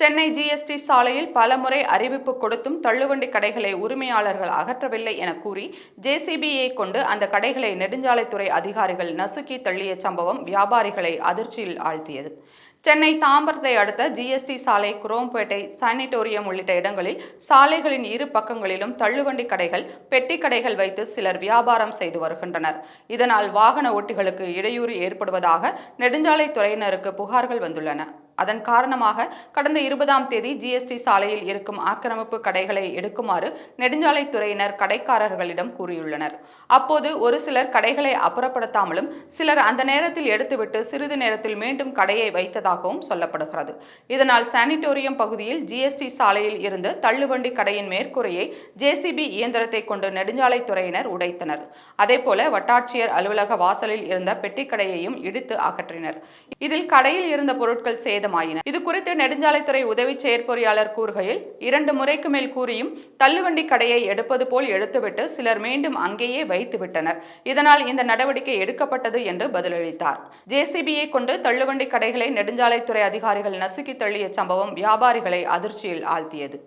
Chennai GST சாலையில் பலமுறை அறிவிப்பு கொடுத்தும் தள்ளுவண்டி கடைகளை உரிமையாளர்கள் அகற்றவில்லை என கூறி ஜேசிபியை கொண்டு அந்த கடைகளை நெடுஞ்சாலைத்துறை அதிகாரிகள் நசுக்கி தள்ளிய சம்பவம் வியாபாரிகளை அதிர்ச்சியில் ஆழ்த்தியது. சென்னை தாம்பரத்தை அடுத்த ஜிஎஸ்டி சாலை குரோம்பேட்டை சானிட்டோரியம் உள்ளிட்ட இடங்களில் சாலைகளின் இரு பக்கங்களிலும் தள்ளுவண்டி கடைகள் பெட்டி கடைகள் வைத்து சிலர் வியாபாரம் செய்து வருகின்றனர். இதனால் வாகன ஓட்டிகளுக்கு இடையூறு ஏற்படுவதாக நெடுஞ்சாலைத்துறையினருக்கு புகார்கள் வந்துள்ளன. அதன் காரணமாக கடந்த இருபதாம் தேதி ஜிஎஸ்டி சாலையில் இருக்கும் ஆக்கிரமிப்பு கடைகளை எடுக்குமாறு நெடுஞ்சாலைத்துறையினர் கடைக்காரர்களிடம் கூறியுள்ளனர். அப்போது ஒரு சிலர் கடைகளை அப்புறப்படுத்தாமலும் சிலர் அந்த நேரத்தில் எடுத்துவிட்டு சிறிது நேரத்தில் மீண்டும் கடையை வைத்ததாகவும் சொல்லப்படுகிறது. இதனால் சானிட்டோரியம் பகுதியில் ஜிஎஸ்டி சாலையில் இருந்து தள்ளுவண்டி கடையின் மேற்கூரையை ஜேசிபி இயந்திரத்தை கொண்டு நெடுஞ்சாலைத்துறையினர் உடைத்தனர். அதேபோல வட்டாட்சியர் அலுவலக வாசலில் இருந்த பெட்டிக்கடையையும் இடித்து அகற்றினர். இதில் கடையில் இருந்த பொருட்கள் சேதமாயின இது குறித்து நெடுஞ்சாலைத்துறை உதவி செயற்பொறியாளர் கூறுகையில் இரண்டு முறைக்கு மேல் கூறியும் தள்ளுவண்டி கடையை எடுப்பது போல் எடுத்துவிட்டு சிலர் மீண்டும் அங்கேயே வைத்துவிட்டனர். இதனால் இந்த நடவடிக்கை எடுக்கப்பட்டது என்று பதிலளித்தார். ஜேசிபியை கொண்டு தள்ளுவண்டி கடைகளை நெடுஞ்சாலைத்துறை அதிகாரிகள் நசுக்கி தள்ளிய சம்பவம் வியாபாரிகளை அதிர்ச்சியில் ஆழ்த்தியது.